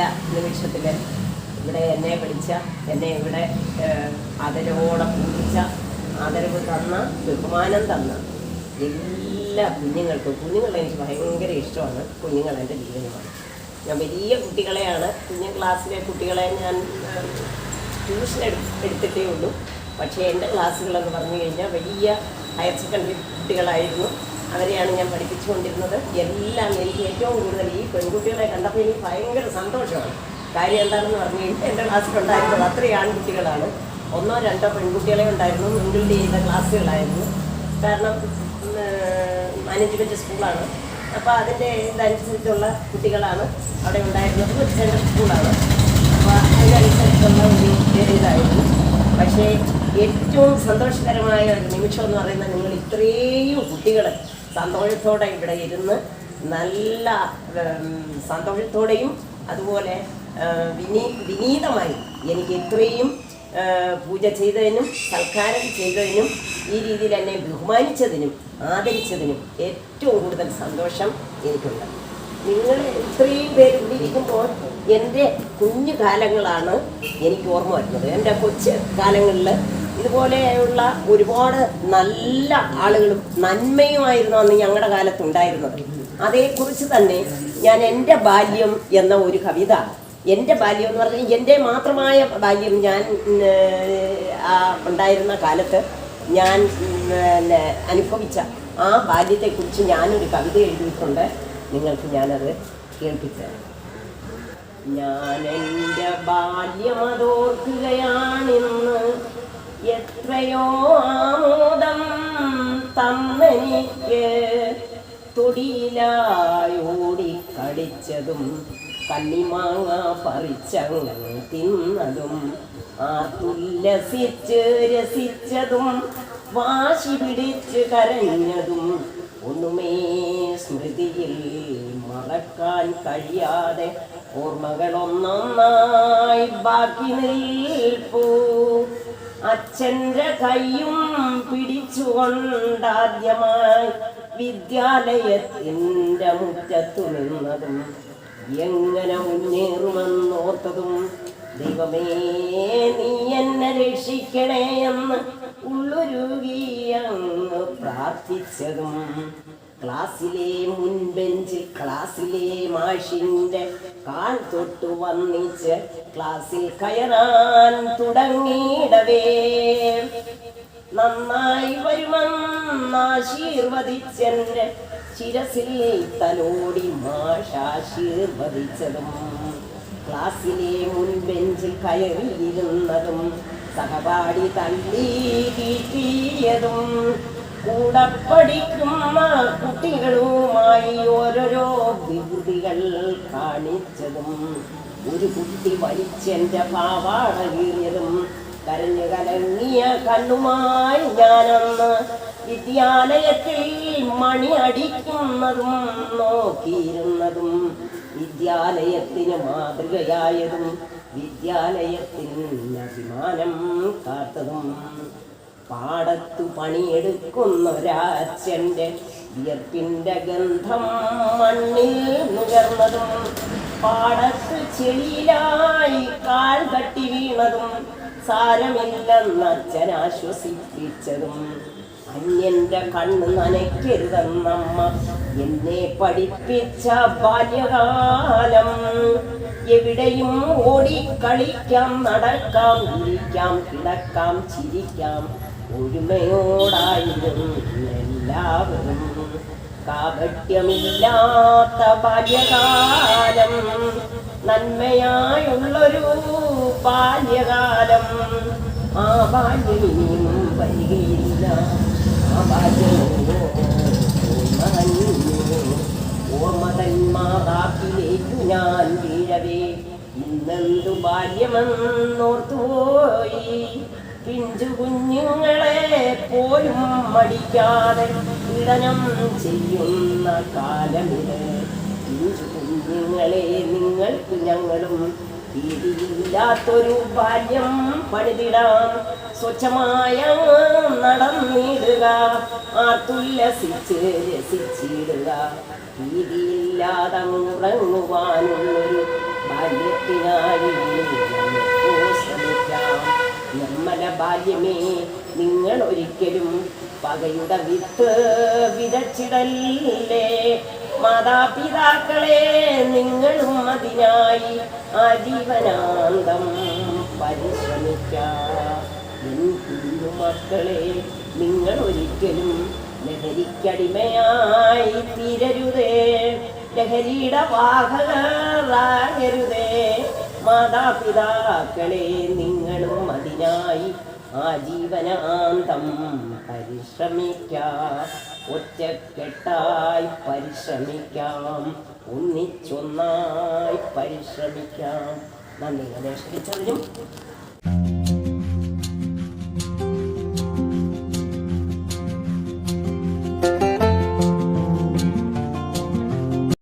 ഈ വിഷയത്തിൽ ഇവിടെ എന്നെ വിളിച്ച എന്നെ ഇവിടെ ആദരവോടെ പൂജിച്ച ആദരവ് തന്ന ബഹുമാനം തന്ന എല്ലാ കുഞ്ഞുങ്ങൾക്കും കുഞ്ഞുങ്ങളെ എനിക്ക് ഭയങ്കര ഇഷ്ടമാണ് കുഞ്ഞുങ്ങൾ എന്റെ ജീവനമാണ്. ഞാൻ വലിയ കുട്ടികളെയാണ് കുഞ്ഞു ക്ലാസ്സിലെ കുട്ടികളെ ഞാൻ ട്യൂഷൻ എടു- എടുത്തിട്ടേ ഉള്ളൂ. പക്ഷേ എന്റെ ക്ലാസ്സുകളെന്ന് പറഞ്ഞു കഴിഞ്ഞാൽ വലിയ ഹയർ സെക്കൻഡറി കുട്ടികളായിരുന്നു. അവരെയാണ് ഞാൻ പഠിപ്പിച്ചുകൊണ്ടിരുന്നത്. എല്ലാം എനിക്ക് ഏറ്റവും കൂടുതൽ ഈ പെൺകുട്ടികളെ കണ്ടപ്പോൾ എനിക്ക് ഭയങ്കര സന്തോഷമാണ്. കാര്യം എന്താണെന്ന് പറഞ്ഞു കഴിഞ്ഞാൽ എന്റെ ക്ലാസ്സിലുണ്ടായിരുന്നത് അത്രയും ആൺകുട്ടികളാണ്. ഒന്നോ രണ്ടോ പെൺകുട്ടികളെ ഉണ്ടായിരുന്നു മിങ്കിൾ ചെയ്യുന്ന ക്ലാസ്സുകളായിരുന്നു. കാരണം മാനേജ്മെന്റ് സ്കൂളാണ്. അപ്പോൾ അതിന്റെ ഇതനുസരിച്ചുള്ള കുട്ടികളാണ് അവിടെ ഉണ്ടായിരുന്നത്. ഒരു സെൻട്രൽ സ്കൂളാണ്. അപ്പോൾ അതിനനുസരിച്ചുള്ള ഒരു ഇതായിരുന്നു. പക്ഷേ ഏറ്റവും സന്തോഷകരമായ ഒരു നിമിഷം എന്ന് പറയുന്നത് നിങ്ങൾ ഇത്രയും കുട്ടികൾ സന്തോഷത്തോടെ ഇവിടെ ഇരുന്ന് നല്ല സന്തോഷത്തോടെയും അതുപോലെ വിനീ വിനീതമായി എനിക്ക് ഇത്രയും പൂജ ചെയ്തതിനും സൽക്കാരം ചെയ്തതിനും ഈ രീതിയിൽ എന്നെ ബഹുമാനിച്ചതിനും ആദരിച്ചതിനും ഏറ്റവും കൂടുതൽ സന്തോഷം എനിക്കുണ്ട്. നിങ്ങൾ ഇത്രയും പേര് ഇരിക്കുമ്പോൾ എന്റെ കുഞ്ഞു കാലങ്ങളാണ് എനിക്ക് ഓർമ്മ വരുന്നത്. എന്റെ കൊച്ചു കാലങ്ങളിൽ ഇതുപോലെയുള്ള ഒരുപാട് നല്ല ആളുകളും നന്മയുമായിരുന്നു അന്ന് ഞങ്ങളുടെ കാലത്തുണ്ടായിരുന്നത് അതേക്കുറിച്ച് തന്നെ ഞാൻ എന്റെ ബാല്യം എന്ന ഒരു കവിത എന്റെ ബാല്യം എന്ന് പറഞ്ഞാൽ എന്റെ മാത്രമായ ബാല്യം ഞാൻ ഉണ്ടായിരുന്ന കാലത്ത് ഞാൻ അനുഭവിച്ച ആ ബാല്യത്തെക്കുറിച്ച് ഞാനൊരു കവിത എഴുതിയിട്ടുണ്ട്. നിങ്ങൾക്ക് ഞാനത് കേൾപ്പിക്കാം. ഞാൻ എന്റെ ബാല്യം ബാല്യമതോർക്കുകയാണിന്ന് എത്രയോ ആമോദം തന്നെനിക്ക് തൊടിയിലായോടി കടിച്ചതും കണ്ണിമാങ്ങ പറിച്ചങ്ങ് തിന്നതും ആർത്തുല്ലസിച്ച് രസിച്ചതും വാശി പിടിച്ച് കരഞ്ഞതും ഒന്നുമേ സ്മൃതിയിൽ മറക്കാൻ കഴിയാതെ ഓർമ്മകളൊന്നൊന്നായി ബാക്കി നിൽപ്പൂ. അച്ഛന്റെ കൈയും പിടിച്ചുകൊണ്ടാദ്യമായി വിദ്യാലയത്തിന്റെ മുറ്റത്തു നിന്നതും എങ്ങനെ മുന്നേറുമെന്നോർത്തതും ദൈവമേ നീ എന്നെ രക്ഷിക്കണേ എന്ന് ഉള്ളൊരുകി അങ്ങ് പ്രാർത്ഥിച്ചതും ക്ലാസ്സിലെ മുൻബെഞ്ചിൽ ക്ലാസ്സിലെ മാഷിന്റെ കാൽ തൊട്ടു വന്നിച്ച് ക്ലാസ്സിൽ കയറാൻ തുടങ്ങിയിടവേ. നന്നായി വരുമെന്നാശീർവദിച്ചെന്റെ ശിരസിൽ തലോടി മാഷാശീർവദിച്ചതും ക്ലാസ്സിലെ മുൻബെഞ്ചിൽ കയറിയിരുന്നതും സഹപാഠി തള്ളി കീറ്റിയതും കൂടെ പഠിക്കുന്ന കുട്ടികളുമായി ഓരോരോ വികൃതികൾ കാണിച്ചതും. ഒരു കുട്ടി വലിച്ചെന്റെ പാവാട കീറിയതും കരഞ്ഞു കലങ്ങിയ കണ്ണുമായി ഞാനന്ന് വിദ്യാലയത്തിൽ മണി അടിക്കുന്നതും നോക്കിയിരുന്നതും. വിദ്യാലയത്തിന് മാതൃകയായതും വിദ്യാലയത്തിന് അഭിമാനം കാത്തതും പാടത്തു പണിയെടുക്കുന്നൊരാച്ഛന്റെ വിയർപ്പിന്റെ ഗന്ധം മണ്ണിൽ നുകർന്നതും പാടത്ത് ചെളിയിലായി കാൽ തട്ടി വീണതും സാരമില്ലെന്ന് അച്ഛൻ ആശ്വസിപ്പിച്ചതും അന്യന്റെ കണ്ണ് നനയ്ക്കരുതെന്നമ്മ എന്നെ പഠിപ്പിച്ച ബാല്യകാലം എവിടെയും ഓടി കളിക്കാം നടക്കാം ഇരിക്കാം കിടക്കാം ചിരിക്കാം. ഒരുമയോടായിരുന്നു എല്ലാവരും. കാപട്യമില്ലാത്ത ബാല്യകാലം നന്മയായുള്ളൊരു ബാല്യകാലം. ആ ബാല്യം വരികയില്ല. ആ ബാല്യമോ ബാല്യമെന്നോർത്തുപോയി. പിഞ്ചു കുഞ്ഞുങ്ങളെ പോലും മടിക്കാതെ ഇടനം ചെയ്യുന്ന കാലമിത്. പിഞ്ചു കുഞ്ഞുങ്ങളെ നിങ്ങൾക്ക് ഞങ്ങളും ഭീതിയില്ലാത്തൊരു ബാല്യം പണിതിടാം. സ്വച്ഛമായ നടന്നിടുക ആർത്തുല്ലസിച്ച് രസിച്ചിടുക. ഭീതിയില്ലാതെ ബാല്യത്തിനായി നമ്മല ബാല്യമേ നിങ്ങൾ ഒരിക്കലും പകയുടെ വിത്ത് വിതച്ചിടല്ലേ? മാതാപിതാക്കളെ നിങ്ങളും അതിനായി ആജീവനാന്തം പരിശ്രമിക്കാം. മക്കളെ നിങ്ങൾ ഒരിക്കലും ലഹരിക്കടിമയായി തീരരുതേ. ലഹരിയുടെ മാതാപിതാക്കളെ നിങ്ങളും അതിനായി ആജീവനാന്തം പരിശ്രമിക്കാം. ഒറ്റക്കെട്ടായി പരിശ്രമിക്കാം. ഒന്നിച്ചൊന്നായി പരിശ്രമിക്കാം. നന്ദി. ഗണേഷ് ടീച്ചറിനും